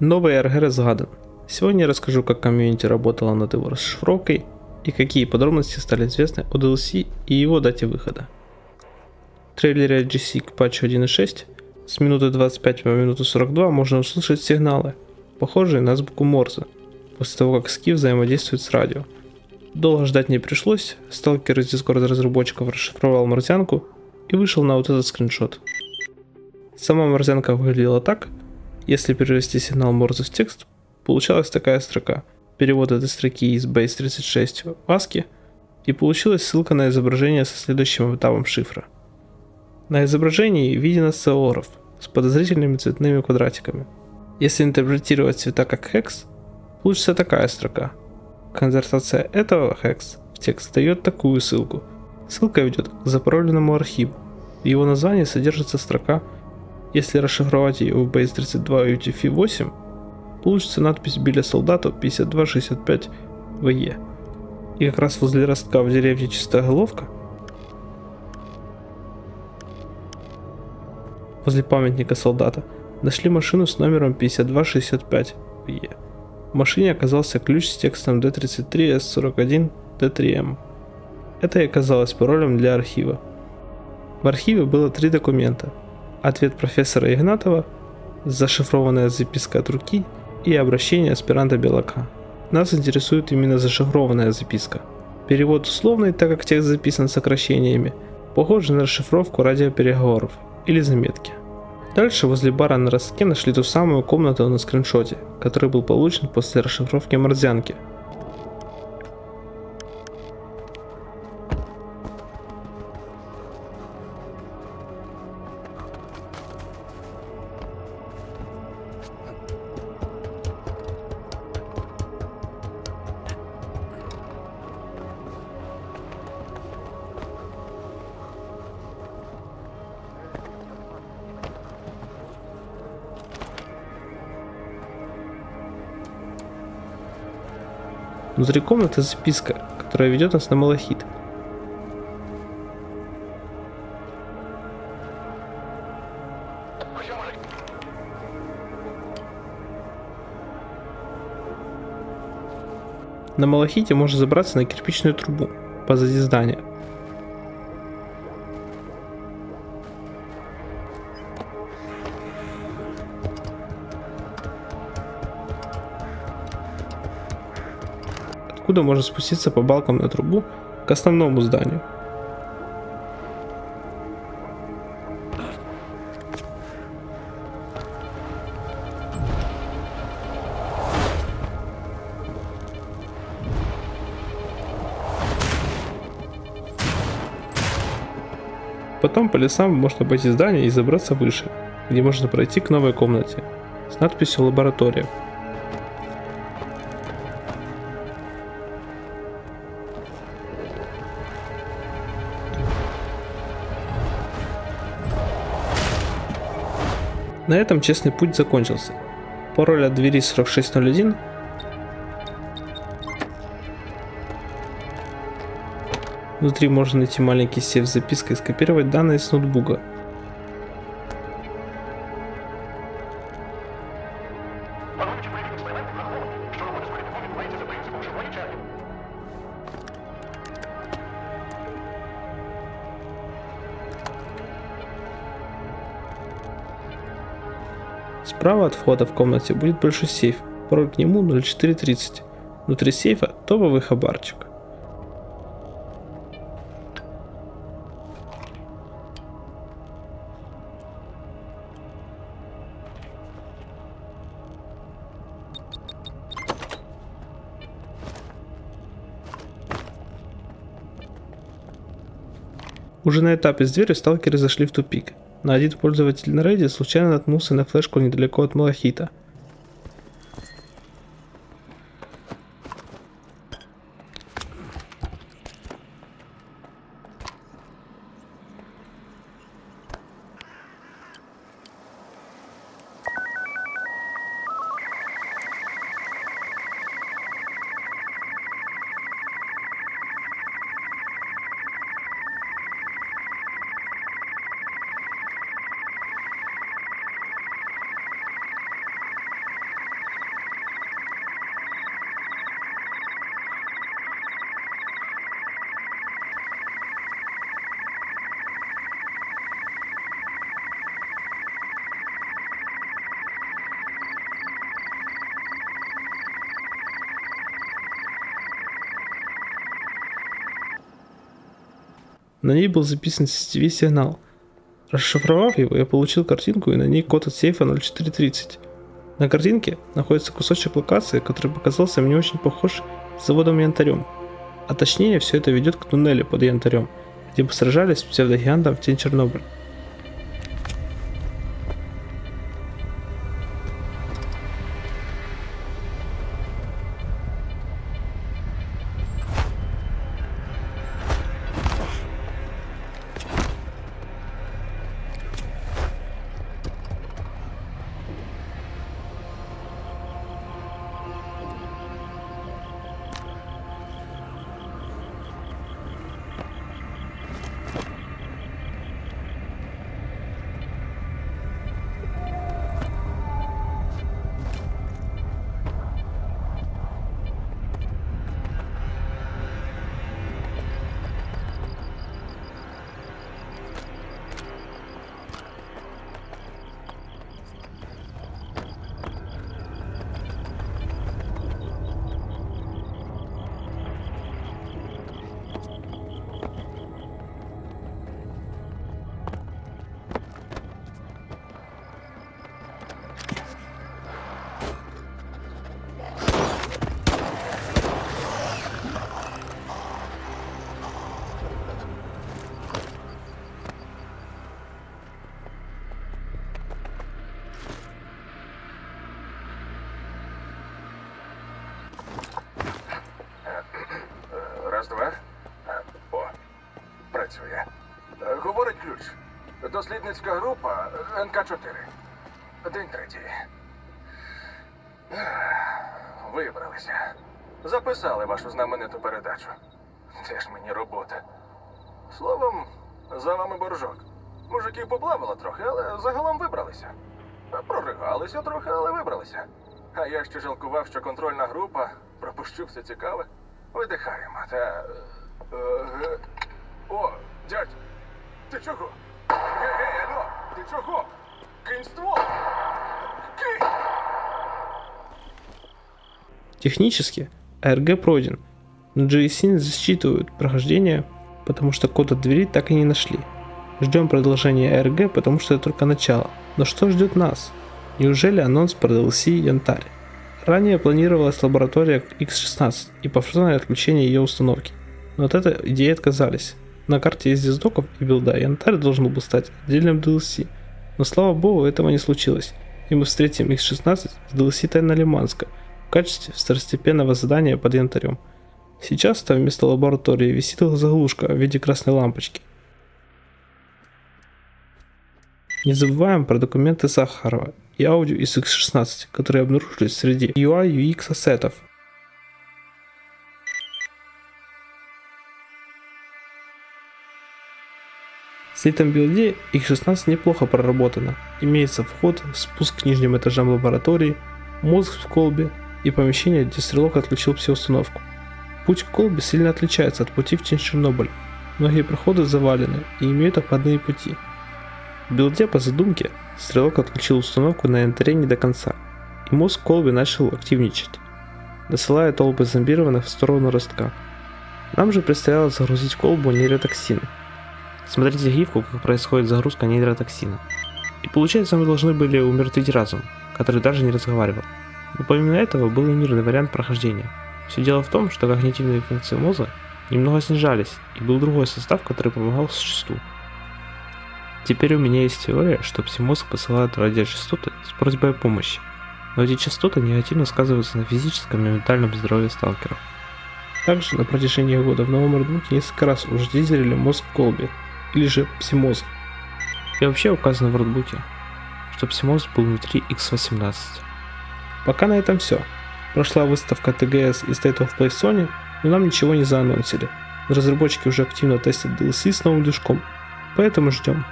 Новый РГ разгадан. Сегодня я расскажу, как комьюнити работало над его расшифровкой и какие подробности стали известны о DLC и его дате выхода. В трейлере GC к патчу 1.6 с минуты 25 по минуту 42 можно услышать сигналы, похожие на звуку Морзе, после того как Ски взаимодействует с радио. Долго ждать не пришлось, сталкер из дискорда разработчиков расшифровал морзянку и вышел на вот этот скриншот. Сама морзянка выглядела так, если перевести сигнал Морзе в текст, получалась такая строка. Перевод этой строки из Base36 в ASCII, и получилась ссылка на изображение со следующим этапом шифра. На изображении виден сцеоров с подозрительными цветными квадратиками. Если интерпретировать цвета как хекс, получится такая строка. Конвертация этого хекс в текст дает такую ссылку. Ссылка ведет к заправленному архиву. В его названии содержится строка если расшифровать ее в Base32 UTF-8, получится надпись «Биля солдату 5265 ВЕ». И как раз возле ростка в деревне Чистая Головка, возле памятника солдата, нашли машину с номером 5265 ВЕ. В машине оказался ключ с текстом D33S41D3M. Это и оказалось паролем для архива. В архиве было три документа – Ответ профессора Игнатова, зашифрованная записка от руки и обращение аспиранта Белака. Нас интересует именно зашифрованная записка. Перевод условный, так как текст записан сокращениями, похож на расшифровку радиопереговоров или заметки. Дальше возле бара на ростке нашли ту самую комнату на скриншоте, который был получен после расшифровки морзянки – Внутри комнаты записка, которая ведет нас на Малахит. На Малахите можно забраться на кирпичную трубу позади здания. Откуда можно спуститься по балкам на трубу к основному зданию. Потом по лесам можно обойти здание и забраться выше, где можно пройти к новой комнате с надписью «Лаборатория», На этом честный путь закончился. Пароль от двери 4601 Внутри можно найти маленький сейф с запиской и скопировать данные с ноутбука. Справа от входа в комнате будет большой сейф, пароль к нему 0430. Внутри сейфа топовый хабарчик. Уже на этапе с дверью сталкеры зашли в тупик. Но один пользователь на Reddit случайно наткнулся на флешку недалеко от Малахита. На ней был записан CCTV сигнал. Расшифровав его, я получил картинку и на ней код от сейфа 0430. На картинке находится кусочек локации, который показался мне очень похож с заводом Янтарем. А точнее, все это ведет к туннелю под Янтарем, где мы сражались с псевдогигантом в тень Чернобыля. Працює. Е, Говорить ключ. Дослідницька група НК-4. День третій. Вибралися. Записали вашу знамениту передачу. Це ж мені робота. Словом, за вами боржок. Мужиків поплавило трохи, але загалом вибралися. Проригалися трохи, але вибралися. А я ще жалкував, що контрольна група пропущу все цікаве. Видихаємо, та. О, дядь, ти чого? Гей, гей, алло, ти чого? Кинь ствол! Кинь! Технически АРГ пройден, но не засчитывают прохождение, потому что код от двери так и не нашли. Ждем продолжения АРГ, потому что это только начало. Но что ждет нас? Неужели анонс про DLC Янтарь? Ранее планировалась лаборатория X16 и повторное отключение ее установки, но от этой идеи отказались. На карте есть диздоков и билда Янтарь должен был стать отдельным DLC, но слава богу этого не случилось, и мы встретим X16 с DLC Тайна Лиманска в качестве второстепенного задания под янтарем. Сейчас там вместо лаборатории висит заглушка в виде красной лампочки. Не забываем про документы Сахарова и аудио из X16, которые обнаружились среди UI UX ассетов. В слитом билде X16 неплохо проработано. Имеется вход, спуск к нижним этажам лаборатории, мозг в колбе и помещение, где стрелок отключил установку. Путь к колбе сильно отличается от пути в тень Чернобыля. Многие проходы завалены и имеют обходные пути. В билде по задумке стрелок отключил установку на янтаре не до конца, и мозг в колбе начал активничать, досылая толпы зомбированных в сторону ростка. Нам же предстояло загрузить колбу нейротоксин. Смотрите гифку, как происходит загрузка нейротоксина. И получается мы должны были умертвить разум, который даже не разговаривал. Но помимо этого был и мирный вариант прохождения. Все дело в том, что когнитивные функции мозга немного снижались, и был другой состав, который помогал существу. Теперь у меня есть теория, что псимозг посылает радиочастоты с просьбой о помощи, но эти частоты негативно сказываются на физическом и ментальном здоровье сталкеров. Также на протяжении года в новом редбуке несколько раз уже дизелили мозг в колбе, или же псимозг. И вообще указано в редбуке, что псимозг был внутри X18. Пока на этом все. Прошла выставка TGS и State of Play Sony, но нам ничего не заанонсили. Разработчики уже активно тестят DLC с новым движком, поэтому ждем.